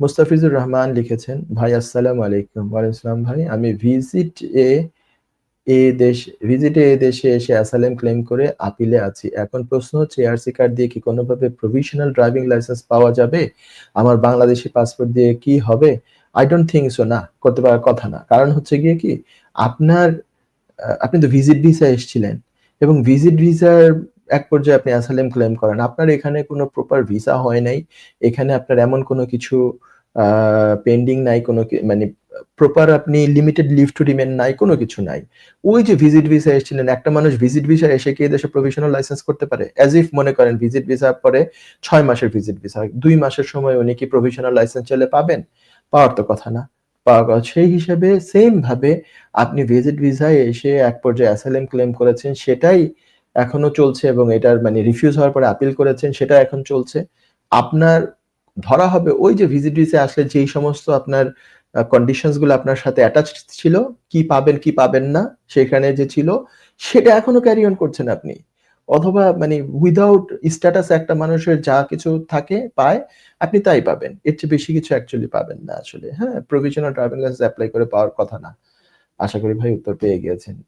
মুস্তাফিজুর রহমান লিখেছেন, ভাই আসসালামু আলাইকুম। ওয়ালাইকুম ভাই। আমি ভিজিট এ এ দেশ ভিজিটে এ দেশে এসে অ্যাসাইলাম ক্লেইম করে আপিলে আছি। এখন প্রশ্ন হচ্ছে এআরসি কার্ড দিয়ে কি কোনোভাবে প্রভিশনাল ড্রাইভিং লাইসেন্স পাওয়া যাবে? আমার বাংলাদেশি পাসপোর্ট দিয়ে কি হবে? I don't think so না, করতে পারার কথা না। কারণ হচ্ছে গিয়ে কি আপনার আপনি তো ভিজিট ভিসায় এসেছিলেন এবং ভিজিট ভিসার এক পর্যায়ে আপনি অ্যাসাইলাম ক্লেম করেন। আপনার এখানে কোনো প্রপার ভিসা হয় নাই। এখানে আপনার এমন কোনো কিছু পেন্ডিং নাই, কোনো মানে প্রপার আপনি লিমিটেড লিভ টু রিমেইন নাই, কোনো কিছু নাই। ওই যে ভিজিট ভিসায় এসেছিলেন, একটা মানুষ ভিজিট ভিসায় এসে কি দেশে প্রভিশনাল লাইসেন্স করতে পারে? অ্যাজ ইফ মনে করেন ভিজিট ভিসার পরে ছয় মাসের ভিজিট ভিসা। দুই মাসের সময় উনি কি প্রভিশনাল লাইসেন্স চাইলে পাবেন? পাওয়ার তো কথা না। সেই হিসেবে সেম ভাবে আপনি ভিজিট ভিসায় এসে এক পর্যায়ে অ্যাসাইলাম ক্লেম করেছেন, সেটাই এখনও চলছে এবং এটার মানে রিফিউজ হওয়ার পরে আপিল করেছেন, সেটা এখন চলছে। আপনার ধরা হবে ওই যে ভিজিট ভিসায় আসলে যেই সমস্ত আপনার আ কন্ডিশনসগুলো আপনার সাথে অ্যাটাচড ছিল, কি পাবেন, কি পাবেন না, সেখানে যে ছিল, সেটা এখনও ক্যারি অন করছেন আপনি। অথবা মানে উইদাউট স্ট্যাটাস একটা মানুষের যা কিছু থাকে, পায়, আপনি তাই পাবেন। এর চেয়ে বেশি কিছু অ্যাকচুয়ালি পাবেন না আসলে। হ্যাঁ? প্রভিশনাল ড্রাইভিং লাইসেন্স অ্যাপ্লাই করে পাওয়ার কথা না। আশা করি ভাই উত্তর পেয়ে গিয়েছেন।